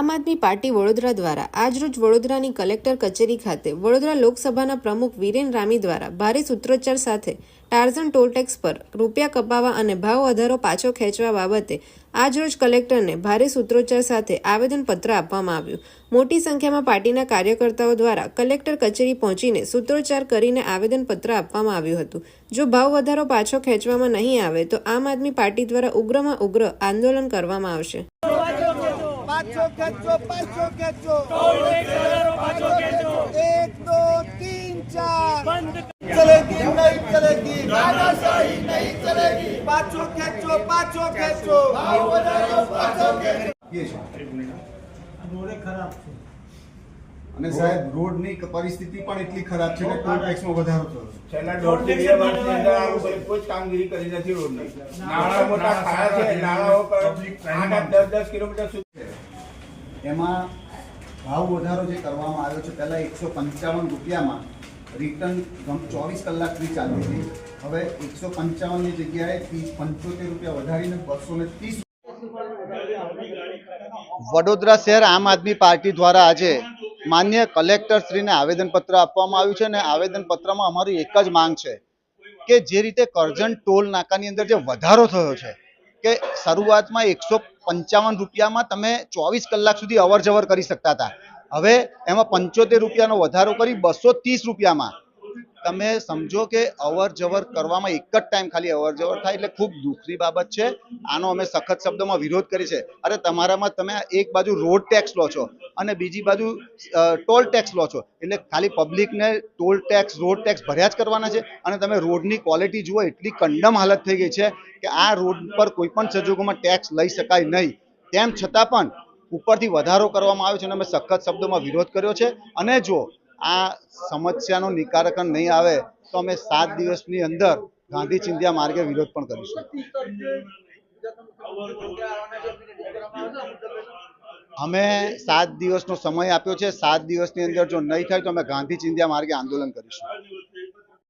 આમ આદમી પાર્ટી વડોદરા દ્વારા. આજરોજ વડોદરાની કલેક્ટર કચેરી ખાતે વડોદરા લોકસભાના પ્રમુખ વિરેન રામી દ્વારા ભારે સૂત્રોચ્ચાર સાથે ટાર્ઝન ટોલટેક્સ પર રૂપિયા કપાવવા અને ભાવ વધારો પાછો ખેંચવા બાબતે આજરોજ કલેક્ટરને ભારે સૂત્રોચ્ચાર સાથે આવેદનપત્ર આપવામાં આવ્યું. મોટી સંખ્યામાં પાર્ટીના કાર્યકર્તાઓ દ્વારા કલેક્ટર કચેરી પહોંચીને સૂત્રોચ્ચાર કરીને આવેદનપત્ર આપવામાં આવ્યું હતું. જો ભાવ વધારો પાછો ખેંચવામાં નહીં આવે તો આમ આદમી પાર્ટી દ્વારા ઉગ્રમાં ઉગ્ર આંદોલન કરવામાં આવશે. પાછો ખેંચો પાછો ખેંચો. એક દો તીન ચાર. ચલેગી નહીં ચલેગી દાદાશાહી નહીં ચલેગી. પાછો ખેંચો પાછો ખેંચો. અને સાહેબ રોડની પરિસ્થિતિ પણ એટલી ખરાબ છે કે ટોલ વધારો થયો છેલ્લા દોઢ કોઈ કામગીરી કરી નથી રોડની. નાણાં મોટા ખાયા છે પર આઠ દસ દસ કિલોમીટર સુધી એમાં ભાવ વધારો જે કરવામાં આવ્યો છે, પહેલાં એકસો પંચાવન રૂપિયામાં રિટર્ન ચોવીસ કલાક ફી ચાલતી હતી. હવે એકસો પંચાવનની જગ્યાએ ફી પંચોતેર રૂપિયા વધારીને બસો ને ત્રીસ વડોદરા શહેર આમ આદમી પાર્ટી દ્વારા આજે માન્ય કલેક્ટરશ્રીને આવેદનપત્ર આપવામાં આવ્યું છે અને આવેદનપત્રમાં અમારી એક જ માંગ છે કે જે રીતે કરજણ ટોલ નાકાની અંદર જે વધારો થયો છે કે શરૂઆતમાં એકસો પંચાવન રૂપિયામાં તમે ચોવીસ કલાક સુધી અવર કરી શકતા હતા. હવે એમાં પંચોતેર રૂપિયાનો વધારો કરી બસો ત્રીસ રૂપિયામાં. તમે સમજો કે અવર જવર કરવામાં એક જ ટાઈમ ખાલી અવર જવર થાય એટલે ખૂબ દુઃખની બાબત છે. આનો અમે સખત શબ્દોમાં વિરોધ કરી છે. અરે તમારામાં તમે એક બાજુ રોડ ટેક્સ લો છો અને બીજી બાજુ ટોલ ટેક્સ લો છો. એટલે ખાલી પબ્લિકને ટોલ ટેક્સ રોડ ટેક્સ ભર્યા જ કરવાના છે અને તમે રોડની ક્વોલિટી જુઓ એટલી કંડમ હાલત થઈ ગઈ છે કે આ રોડ પર કોઈ પણ સંજોગોમાં ટેક્સ લઈ શકાય નહીં. તેમ છતાં પણ ઉપરથી વધારો કરવામાં આવ્યો છે અને અમે સખત શબ્દોમાં વિરોધ કર્યો છે. અને જો આ સમસ્યાનો નિકારકન નહીં આવે, તો અમે સાત દિવસની અંદર ગાંધી ચિંધ્યા માર્ગે વિરોધ પણ કરીશું. અમે સાત દિવસનો સમય આપ્યો છે. સાત દિવસની અંદર જો નહીં થાય તો અમે ગાંધી ચિંધ્યા માર્ગે આંદોલન કરીશું.